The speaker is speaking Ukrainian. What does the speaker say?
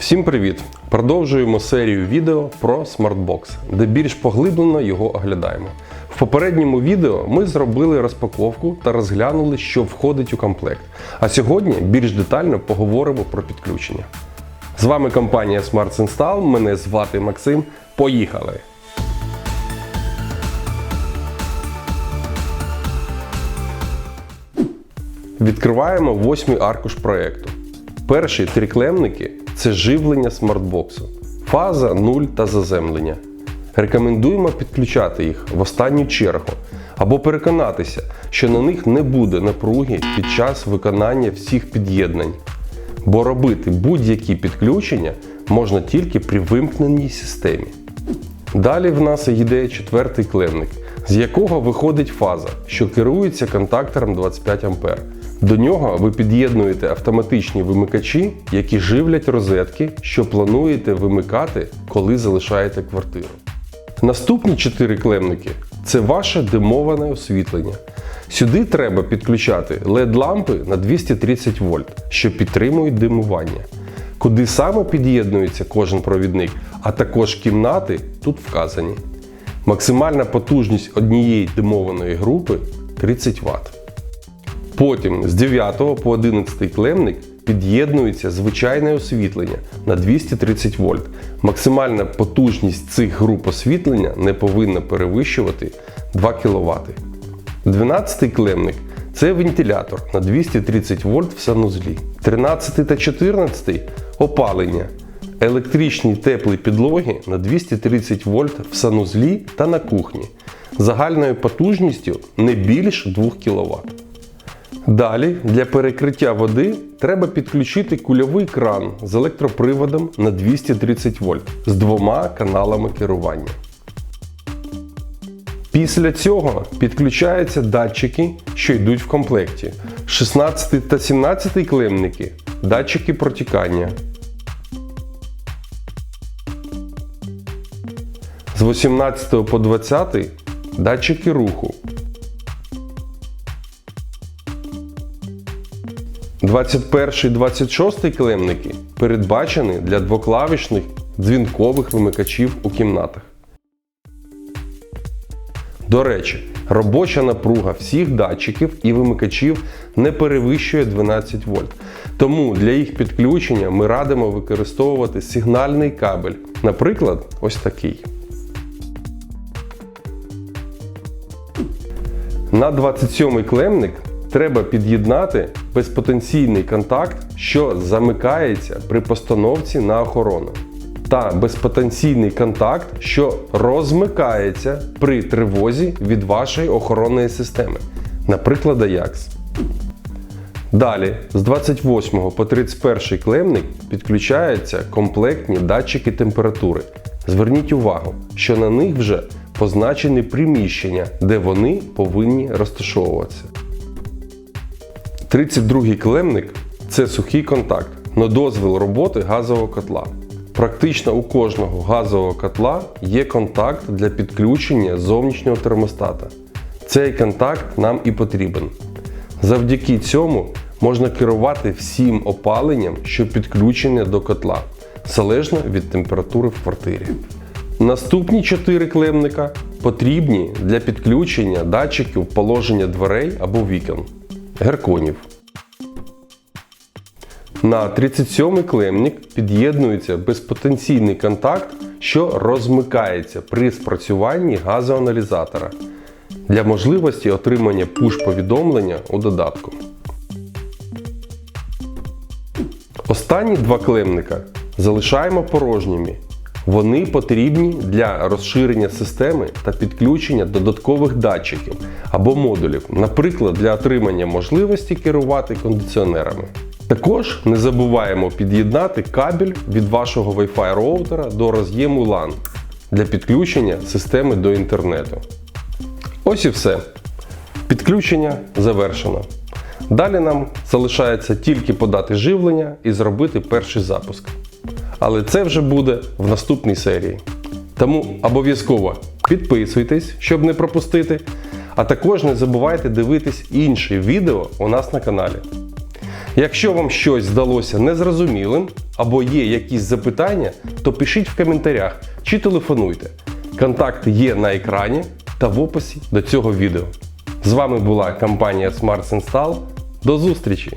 Всім привіт! Продовжуємо серію відео про смартбокс, де більш поглиблено його оглядаємо. В попередньому відео ми зробили розпаковку та розглянули, що входить у комплект. А сьогодні більш детально поговоримо про підключення. З вами компанія Smart Install, мене звати Максим. Поїхали! Відкриваємо восьмий аркуш проєкту. Перші три клемники це живлення смартбоксу, фаза 0 та заземлення. Рекомендуємо підключати їх в останню чергу або переконатися, що на них не буде напруги під час виконання всіх під'єднань. Бо робити будь-які підключення можна тільки при вимкненій системі. Далі в нас йде четвертий клемник, з якого виходить фаза, що керується контактором 25 А. До нього ви під'єднуєте автоматичні вимикачі, які живлять розетки, що плануєте вимикати, коли залишаєте квартиру. Наступні чотири клемники це ваше димоване освітлення. Сюди треба підключати LED-лампи на 230 вольт, що підтримують димування. Куди саме під'єднується кожен провідник, а також кімнати тут вказані. Максимальна потужність однієї димованої групи 30 Вт. Потім з 9 по 11 клемник під'єднується звичайне освітлення на 230 вольт. Максимальна потужність цих груп освітлення не повинна перевищувати 2 кВт. 12 клемник це вентилятор на 230 вольт в санузлі. 13 та 14 опалення. Електричні теплі підлоги на 230 вольт в санузлі та на кухні. Загальною потужністю не більш 2 кВт. Далі для перекриття води треба підключити кульовий кран з електроприводом на 230 вольт з двома каналами керування. Після цього підключаються датчики, що йдуть в комплекті. 16 та 17 клемники датчики протікання. З 18 по 20 датчики руху. 21 і 26 клемники передбачені для двоклавішних дзвінкових вимикачів у кімнатах. До речі, робоча напруга всіх датчиків і вимикачів не перевищує 12 вольт. Тому для їх підключення ми радимо використовувати сигнальний кабель, наприклад, ось такий. На 27 клемник треба під'єднати безпотенційний контакт, що замикається при постановці на охорону, та безпотенційний контакт, що розмикається при тривозі від вашої охоронної системи, наприклад, Ajax. Далі, з 28 по 31 клемник підключаються комплектні датчики температури. Зверніть увагу, що на них вже позначені приміщення, де вони повинні розташовуватися. 32 клемник це сухий контакт на дозвіл роботи газового котла. Практично у кожного газового котла є контакт для підключення зовнішнього термостата. Цей контакт нам і потрібен. Завдяки цьому можна керувати всім опаленням, що підключене до котла, залежно від температури в квартирі. Наступні 4 клемника потрібні для підключення датчиків положення дверей або вікон герконів. На 37-й клемник під'єднується безпотенційний контакт, що розмикається при спрацюванні газоаналізатора для можливості отримання пуш-повідомлення у додатку. Останні два клемника залишаємо порожніми. Вони потрібні для розширення системи та підключення додаткових датчиків або модулів, наприклад, для отримання можливості керувати кондиціонерами. Також не забуваємо під'єднати кабель від вашого Wi-Fi роутера до роз'єму LAN для підключення системи до інтернету. Ось і все. Підключення завершено. Далі нам залишається тільки подати живлення і зробити перший запуск. Але це вже буде в наступній серії. Тому обов'язково підписуйтесь, щоб не пропустити. А також не забувайте дивитись інші відео у нас на каналі. Якщо вам щось здалося незрозумілим або є якісь запитання, то пишіть в коментарях чи телефонуйте. Контакти є на екрані та в описі до цього відео. З вами була компанія Smart Install. До зустрічі!